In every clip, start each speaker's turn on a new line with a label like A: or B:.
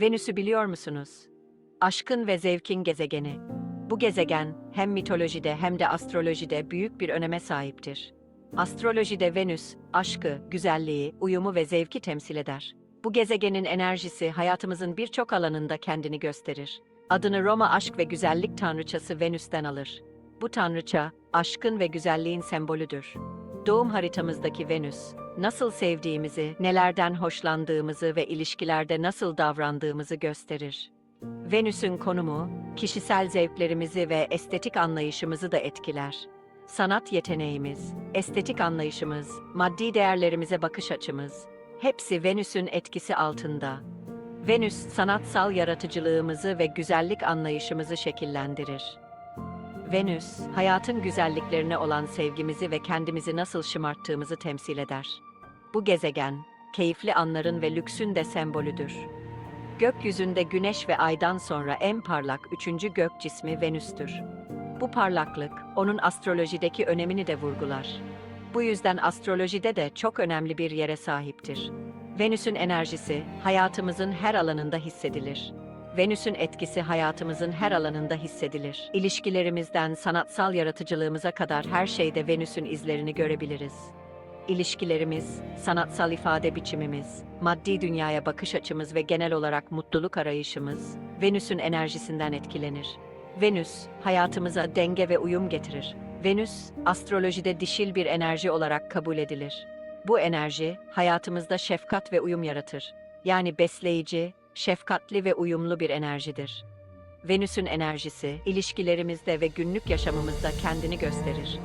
A: Venüs'ü biliyor musunuz? Aşkın ve zevkin gezegeni. Bu gezegen hem mitolojide hem de astrolojide büyük bir öneme sahiptir. Astrolojide Venüs, aşkı, güzelliği, uyumu ve zevki temsil eder. Bu gezegenin enerjisi hayatımızın birçok alanında kendini gösterir. Adını Roma aşk ve güzellik tanrıçası Venüs'ten alır. Bu tanrıça, aşkın ve güzelliğin sembolüdür. Doğum haritamızdaki Venüs, nasıl sevdiğimizi, nelerden hoşlandığımızı ve ilişkilerde nasıl davrandığımızı gösterir. Venüs'ün konumu, kişisel zevklerimizi ve estetik anlayışımızı da etkiler. Sanat yeteneğimiz, estetik anlayışımız, maddi değerlerimize bakış açımız, hepsi Venüs'ün etkisi altında. Venüs, sanatsal yaratıcılığımızı ve güzellik anlayışımızı şekillendirir. Venüs, hayatın güzelliklerine olan sevgimizi ve kendimizi nasıl şımarttığımızı temsil eder. Bu gezegen, keyifli anların ve lüksün de sembolüdür. Gökyüzünde güneş ve aydan sonra en parlak üçüncü gök cismi Venüs'tür. Bu parlaklık, onun astrolojideki önemini de vurgular. Bu yüzden astrolojide de çok önemli bir yere sahiptir. Venüs'ün enerjisi, hayatımızın her alanında hissedilir. Venüs'ün etkisi hayatımızın her alanında hissedilir. İlişkilerimizden sanatsal yaratıcılığımıza kadar her şeyde Venüs'ün izlerini görebiliriz. İlişkilerimiz, sanatsal ifade biçimimiz, maddi dünyaya bakış açımız ve genel olarak mutluluk arayışımız Venüs'ün enerjisinden etkilenir. Venüs, hayatımıza denge ve uyum getirir. Venüs, astrolojide dişil bir enerji olarak kabul edilir. Bu enerji, hayatımızda şefkat ve uyum yaratır. Yani besleyici, şefkatli ve uyumlu bir enerjidir. Venüs'ün enerjisi, ilişkilerimizde ve günlük yaşamımızda kendini gösterir.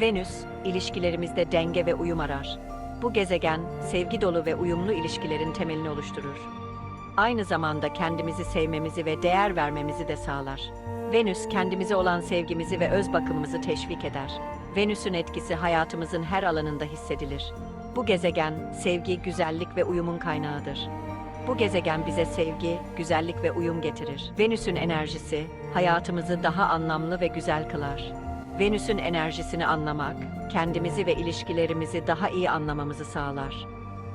A: Venüs, ilişkilerimizde denge ve uyum arar. Bu gezegen, sevgi dolu ve uyumlu ilişkilerin temelini oluşturur. Aynı zamanda kendimizi sevmemizi ve değer vermemizi de sağlar. Venüs, kendimize olan sevgimizi ve öz bakımımızı teşvik eder. Venüs'ün etkisi hayatımızın her alanında hissedilir. Bu gezegen, sevgi, güzellik ve uyumun kaynağıdır. Bu gezegen bize sevgi, güzellik ve uyum getirir. Venüs'ün enerjisi hayatımızı daha anlamlı ve güzel kılar. Venüs'ün enerjisini anlamak, kendimizi ve ilişkilerimizi daha iyi anlamamızı sağlar.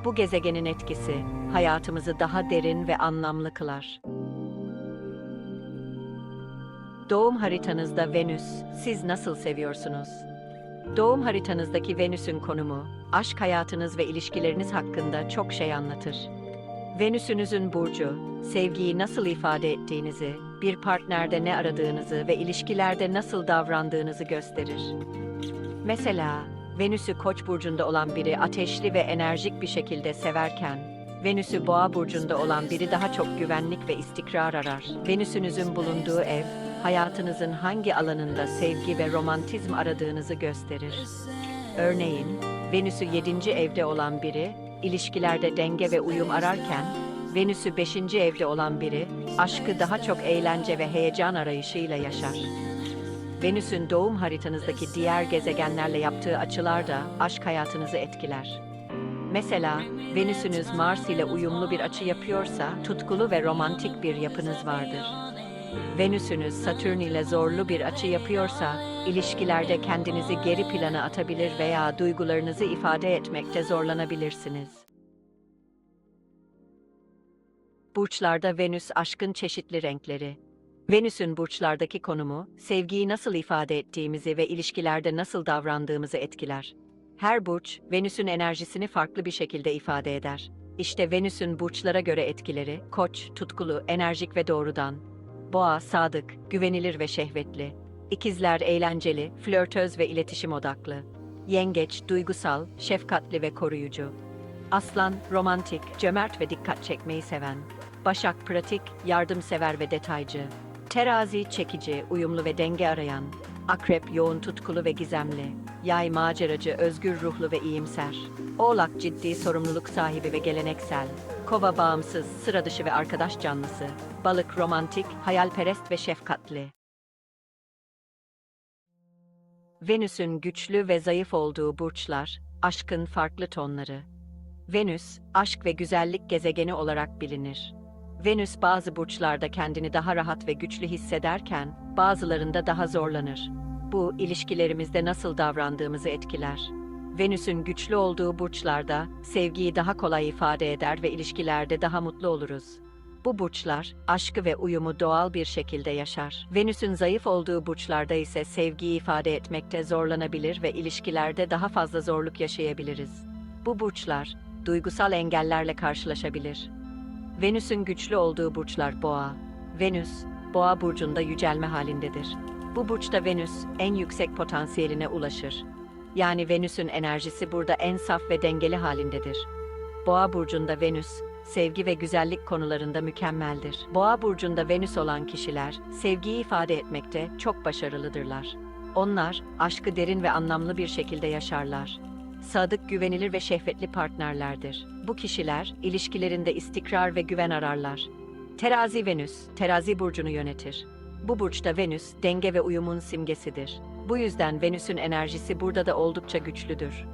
A: Bu gezegenin etkisi hayatımızı daha derin ve anlamlı kılar. Doğum haritanızda Venüs, siz nasıl seviyorsunuz? Doğum haritanızdaki Venüs'ün konumu, aşk hayatınız ve ilişkileriniz hakkında çok şey anlatır. Venüs'ünüzün burcu, sevgiyi nasıl ifade ettiğinizi, bir partnerde ne aradığınızı ve ilişkilerde nasıl davrandığınızı gösterir. Mesela, Venüs'ü Koç burcunda olan biri ateşli ve enerjik bir şekilde severken, Venüs'ü Boğa burcunda olan biri daha çok güvenlik ve istikrar arar. Venüs'ünüzün bulunduğu ev, hayatınızın hangi alanında sevgi ve romantizm aradığınızı gösterir. Örneğin, Venüs'ü 7. evde olan biri, ilişkilerde denge ve uyum ararken, Venüs'ü 5. evde olan biri, aşkı daha çok eğlence ve heyecan arayışıyla yaşar. Venüs'ün doğum haritanızdaki diğer gezegenlerle yaptığı açılar da aşk hayatınızı etkiler. Mesela Venüs'ünüz Mars ile uyumlu bir açı yapıyorsa tutkulu ve romantik bir yapınız vardır. Venüs'ünüz Satürn ile zorlu bir açı yapıyorsa ilişkilerde kendinizi geri plana atabilir veya duygularınızı ifade etmekte zorlanabilirsiniz. Burçlarda Venüs aşkın çeşitli renkleri. Venüs'ün burçlardaki konumu, sevgiyi nasıl ifade ettiğimizi ve ilişkilerde nasıl davrandığımızı etkiler. Her burç, Venüs'ün enerjisini farklı bir şekilde ifade eder. İşte Venüs'ün burçlara göre etkileri, Koç, tutkulu, enerjik ve doğrudan. Boğa, sadık, güvenilir ve şehvetli. İkizler, eğlenceli, flörtöz ve iletişim odaklı. Yengeç, duygusal, şefkatli ve koruyucu. Aslan, romantik, cömert ve dikkat çekmeyi seven. Başak, pratik, yardımsever ve detaycı. Terazi, çekici, uyumlu ve denge arayan. Akrep, yoğun tutkulu ve gizemli. Yay, maceracı, özgür ruhlu ve iyimser. Oğlak, ciddi, sorumluluk sahibi ve geleneksel. Kova, bağımsız, sıra dışı ve arkadaş canlısı. Balık, romantik, hayalperest ve şefkatli. Venüs'ün güçlü ve zayıf olduğu burçlar, aşkın farklı tonları. Venüs, aşk ve güzellik gezegeni olarak bilinir. Venüs bazı burçlarda kendini daha rahat ve güçlü hissederken, bazılarında daha zorlanır. Bu, ilişkilerimizde nasıl davrandığımızı etkiler. Venüs'ün güçlü olduğu burçlarda, sevgiyi daha kolay ifade eder ve ilişkilerde daha mutlu oluruz. Bu burçlar, aşkı ve uyumu doğal bir şekilde yaşar. Venüs'ün zayıf olduğu burçlarda ise sevgiyi ifade etmekte zorlanabilir ve ilişkilerde daha fazla zorluk yaşayabiliriz. Bu burçlar, duygusal engellerle karşılaşabilir. Venüs'ün güçlü olduğu burçlar boğa. Venüs, boğa burcunda yücelme halindedir. Bu burçta Venüs en yüksek potansiyeline ulaşır. Yani Venüs'ün enerjisi burada en saf ve dengeli halindedir. Boğa burcunda Venüs, sevgi ve güzellik konularında mükemmeldir. Boğa burcunda Venüs olan kişiler, sevgiyi ifade etmekte çok başarılıdırlar. Onlar, aşkı derin ve anlamlı bir şekilde yaşarlar. Sadık, güvenilir ve şehvetli partnerlerdir. Bu kişiler, ilişkilerinde istikrar ve güven ararlar. Terazi Venüs, terazi burcunu yönetir. Bu burçta Venüs, denge ve uyumun simgesidir. Bu yüzden Venüs'ün enerjisi burada da oldukça güçlüdür.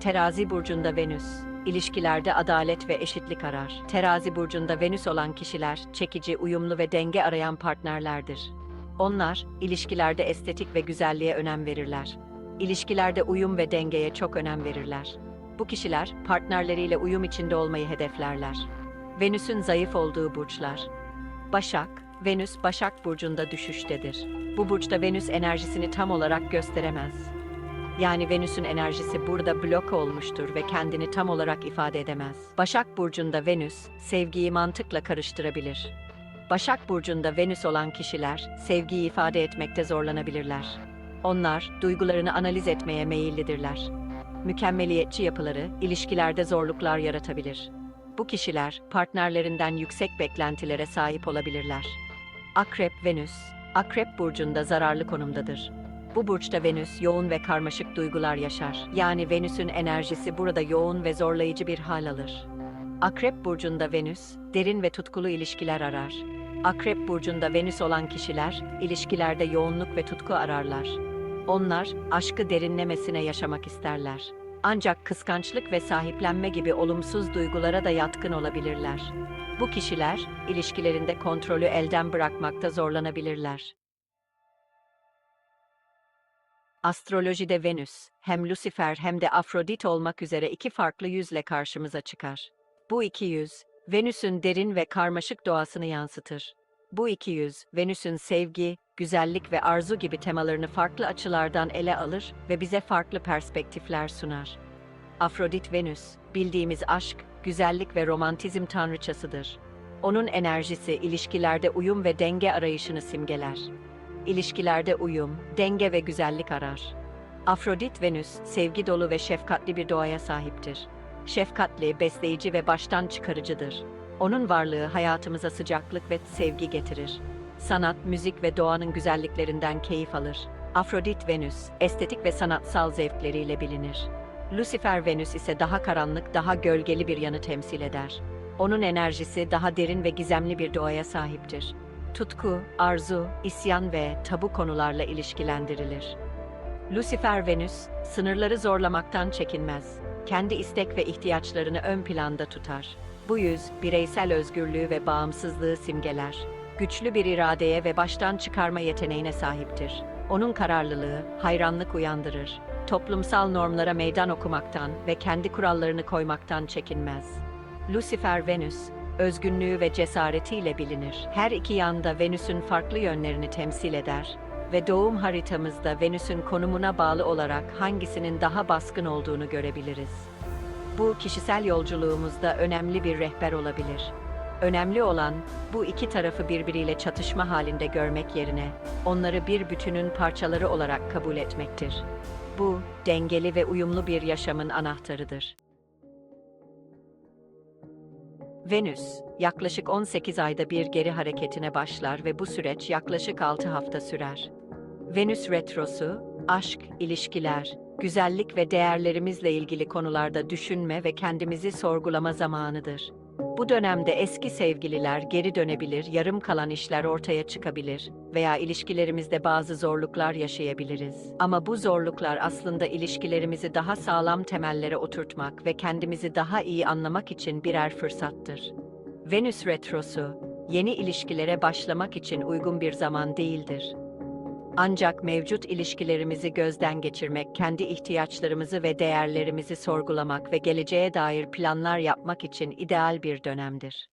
A: Terazi burcunda Venüs, ilişkilerde adalet ve eşitlik arar. Terazi burcunda Venüs olan kişiler çekici, uyumlu ve denge arayan partnerlerdir. Onlar ilişkilerde estetik ve güzelliğe önem verirler. İlişkilerde uyum ve dengeye çok önem verirler. Bu kişiler partnerleriyle uyum içinde olmayı hedeflerler. Venüs'ün zayıf olduğu burçlar. Başak, Venüs Başak burcunda düşüştedir. Bu burçta Venüs enerjisini tam olarak gösteremez. Yani Venüs'ün enerjisi burada blok olmuştur ve kendini tam olarak ifade edemez. Başak burcunda Venüs sevgiyi mantıkla karıştırabilir. Başak burcunda Venüs olan kişiler sevgiyi ifade etmekte zorlanabilirler. Onlar duygularını analiz etmeye meyillidirler. Mükemmeliyetçi yapıları ilişkilerde zorluklar yaratabilir. Bu kişiler partnerlerinden yüksek beklentilere sahip olabilirler. Akrep Venüs, Akrep burcunda zararlı konumdadır. Bu burçta Venüs yoğun ve karmaşık duygular yaşar. Yani Venüs'ün enerjisi burada yoğun ve zorlayıcı bir hal alır. Akrep burcunda Venüs, derin ve tutkulu ilişkiler arar. Akrep burcunda Venüs olan kişiler, ilişkilerde yoğunluk ve tutku ararlar. Onlar, aşkı derinlemesine yaşamak isterler. Ancak kıskançlık ve sahiplenme gibi olumsuz duygulara da yatkın olabilirler. Bu kişiler, ilişkilerinde kontrolü elden bırakmakta zorlanabilirler. Astrolojide Venüs, hem Lucifer hem de Afrodit olmak üzere iki farklı yüzle karşımıza çıkar. Bu iki yüz, Venüs'ün derin ve karmaşık doğasını yansıtır. Bu iki yüz, Venüs'ün sevgi, güzellik ve arzu gibi temalarını farklı açılardan ele alır ve bize farklı perspektifler sunar. Afrodit Venüs, bildiğimiz aşk, güzellik ve romantizm tanrıçasıdır. Onun enerjisi ilişkilerde uyum ve denge arayışını simgeler. İlişkilerde uyum, denge ve güzellik arar. Afrodit Venüs, sevgi dolu ve şefkatli bir doğaya sahiptir. Şefkatli, besleyici ve baştan çıkarıcıdır. Onun varlığı hayatımıza sıcaklık ve sevgi getirir. Sanat, müzik ve doğanın güzelliklerinden keyif alır. Afrodit Venüs, estetik ve sanatsal zevkleriyle bilinir. Lucifer Venüs ise daha karanlık, daha gölgeli bir yanı temsil eder. Onun enerjisi daha derin ve gizemli bir doğaya sahiptir. Tutku, arzu, isyan ve tabu konularla ilişkilendirilir. Lucifer Venüs, sınırları zorlamaktan çekinmez. Kendi istek ve ihtiyaçlarını ön planda tutar. Bu yüz, bireysel özgürlüğü ve bağımsızlığı simgeler. Güçlü bir iradeye ve baştan çıkarma yeteneğine sahiptir. Onun kararlılığı, hayranlık uyandırır. Toplumsal normlara meydan okumaktan ve kendi kurallarını koymaktan çekinmez. Lucifer Venüs, özgünlüğü ve cesaretiyle bilinir. Her iki yanda Venüs'ün farklı yönlerini temsil eder ve doğum haritamızda Venüs'ün konumuna bağlı olarak hangisinin daha baskın olduğunu görebiliriz. Bu kişisel yolculuğumuzda önemli bir rehber olabilir. Önemli olan bu iki tarafı birbiriyle çatışma halinde görmek yerine onları bir bütünün parçaları olarak kabul etmektir. Bu dengeli ve uyumlu bir yaşamın anahtarıdır. Venüs, yaklaşık 18 ayda bir geri hareketine başlar ve bu süreç yaklaşık 6 hafta sürer. Venüs retrosu, aşk, ilişkiler, güzellik ve değerlerimizle ilgili konularda düşünme ve kendimizi sorgulama zamanıdır. Bu dönemde eski sevgililer geri dönebilir, yarım kalan işler ortaya çıkabilir veya ilişkilerimizde bazı zorluklar yaşayabiliriz. Ama bu zorluklar aslında ilişkilerimizi daha sağlam temellere oturtmak ve kendimizi daha iyi anlamak için birer fırsattır. Venüs retrosu, yeni ilişkilere başlamak için uygun bir zaman değildir. Ancak mevcut ilişkilerimizi gözden geçirmek, kendi ihtiyaçlarımızı ve değerlerimizi sorgulamak ve geleceğe dair planlar yapmak için ideal bir dönemdir.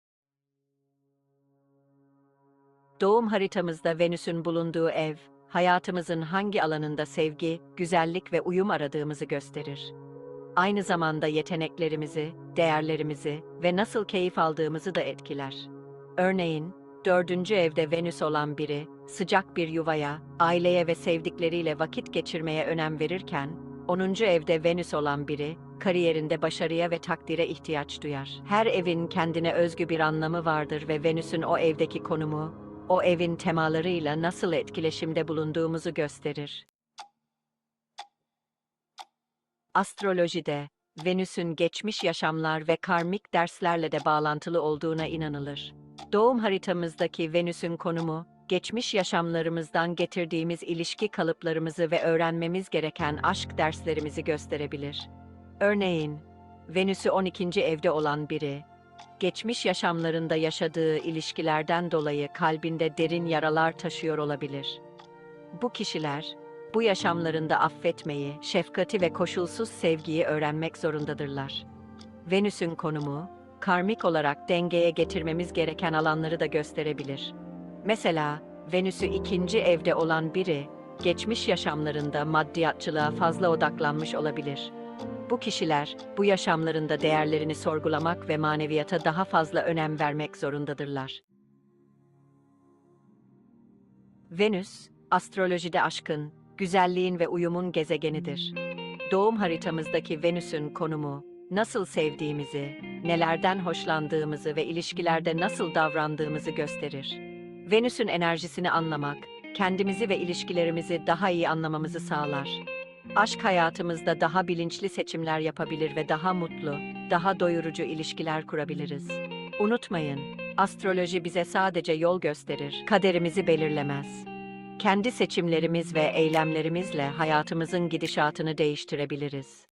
A: Doğum haritamızda Venüs'ün bulunduğu ev, hayatımızın hangi alanında sevgi, güzellik ve uyum aradığımızı gösterir. Aynı zamanda yeteneklerimizi, değerlerimizi ve nasıl keyif aldığımızı da etkiler. Örneğin, dördüncü evde Venüs olan biri, sıcak bir yuvaya, aileye ve sevdikleriyle vakit geçirmeye önem verirken, 10. evde Venüs olan biri, kariyerinde başarıya ve takdire ihtiyaç duyar. Her evin kendine özgü bir anlamı vardır ve Venüs'ün o evdeki konumu, o evin temalarıyla nasıl etkileşimde bulunduğumuzu gösterir. Astrolojide, Venüs'ün geçmiş yaşamlar ve karmik derslerle de bağlantılı olduğuna inanılır. Doğum haritamızdaki Venüs'ün konumu, geçmiş yaşamlarımızdan getirdiğimiz ilişki kalıplarımızı ve öğrenmemiz gereken aşk derslerimizi gösterebilir. Örneğin, Venüs'ü 12. evde olan biri, geçmiş yaşamlarında yaşadığı ilişkilerden dolayı kalbinde derin yaralar taşıyor olabilir. Bu kişiler, bu yaşamlarında affetmeyi, şefkati ve koşulsuz sevgiyi öğrenmek zorundadırlar. Venüs'ün konumu, karmik olarak dengeye getirmemiz gereken alanları da gösterebilir. Mesela, Venüs'ü ikinci evde olan biri, geçmiş yaşamlarında maddiyatçılığa fazla odaklanmış olabilir. Bu kişiler, bu yaşamlarında değerlerini sorgulamak ve maneviyata daha fazla önem vermek zorundadırlar. Venüs, astrolojide aşkın, güzelliğin ve uyumun gezegenidir. Doğum haritamızdaki Venüs'ün konumu, nasıl sevdiğimizi, nelerden hoşlandığımızı ve ilişkilerde nasıl davrandığımızı gösterir. Venüs'ün enerjisini anlamak, kendimizi ve ilişkilerimizi daha iyi anlamamızı sağlar. Aşk hayatımızda daha bilinçli seçimler yapabilir ve daha mutlu, daha doyurucu ilişkiler kurabiliriz. Unutmayın, astroloji bize sadece yol gösterir, kaderimizi belirlemez. Kendi seçimlerimiz ve eylemlerimizle hayatımızın gidişatını değiştirebiliriz.